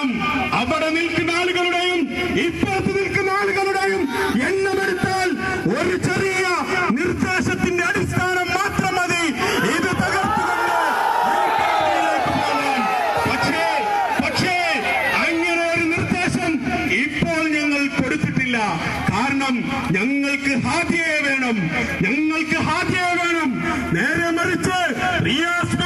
എല്ലാം അവിടെ നിൽക്കുന്ന ആളുകളുടെയും ഇപ്പുറത്ത് നിൽക്കുന്ന ആളുകളുടെയും എണ്ണമെടുത്താൽ ഒരു ചെറിയ നിർദ്ദേശത്തിന്റെ അടിസ്ഥാനം മാത്രം മതി. ഇത് തകർത്തുകൊണ്ട് പക്ഷേ പക്ഷേ അങ്ങനെ ഒരു നിർദ്ദേശം ഇപ്പോൾ ഞങ്ങൾ കൊടുത്തിട്ടില്ല. കാരണം ഞങ്ങൾക്ക് ഹാദിയെ വേണം. ഞങ്ങൾക്ക് ഹാദിയെ വേണം. നേരെ മറിച്ച് റിയാസ്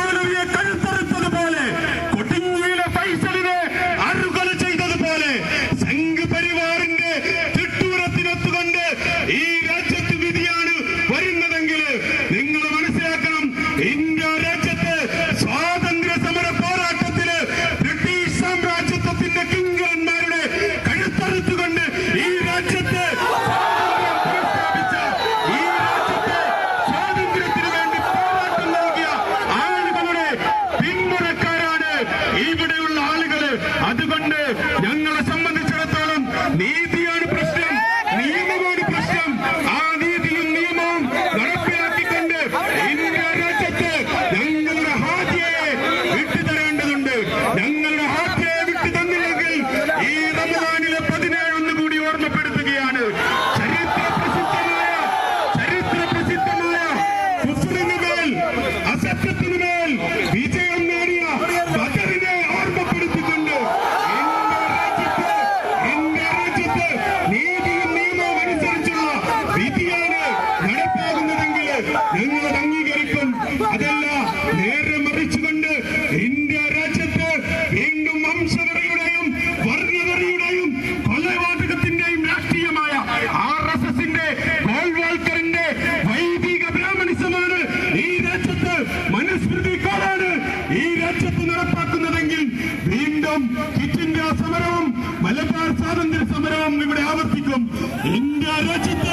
സമരവും കിറ്റ് ഇന്ത്യ സമരവും മലബാർ സ്വാതന്ത്ര്യ സമരവും ഇവിടെ ആവർത്തിക്കും. ഇന്ത്യ രാജ്യത്ത്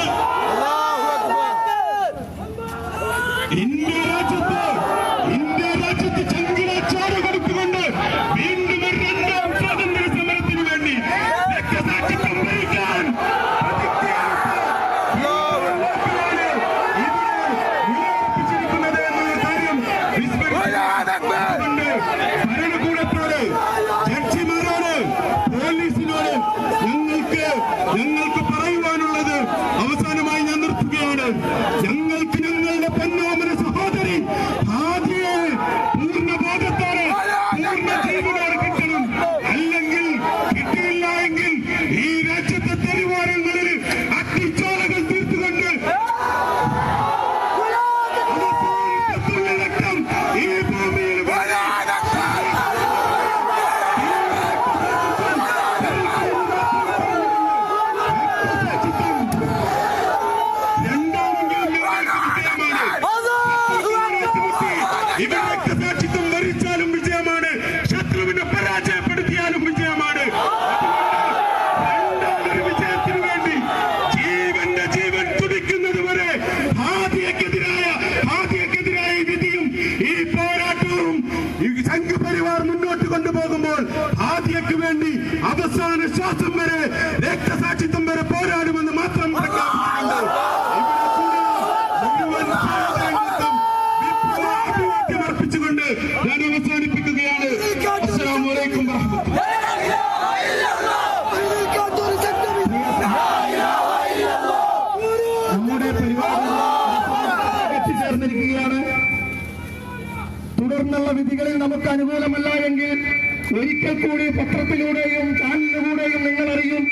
ഇരുപത്തിനൊന്നിലെ പൊന്നോമന ജനങ്ങൾക്ക് വേണ്ടി അവസാന ശ്വാസം വരെ രക്തസാക്ഷിത്വം വരെ പോരാടുമെന്ന് മാത്രം അർപ്പിച്ചുകൊണ്ട് ഞാൻ അവസാനിപ്പിക്കുകയാണ്. അസ്സാം തുടർന്നുള്ള വിധികളിൽ നമുക്ക് അനുകൂലമല്ല എങ്കിൽ ഒരിക്കൽ കൂടി പത്രത്തിലൂടെയും ചാനലിലൂടെയും നിങ്ങൾ അറിയും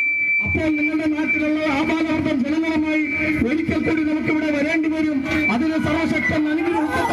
അപ്പോൾ നിങ്ങളുടെ നാട്ടിലുള്ള ആപാദാർത്ഥം ജനങ്ങളുമായി ഒരിക്കൽ കൂടി നമുക്കിവിടെ വരേണ്ടി വരും. അതിന് സർവശക്തം അനുഗ്രഹിക്കും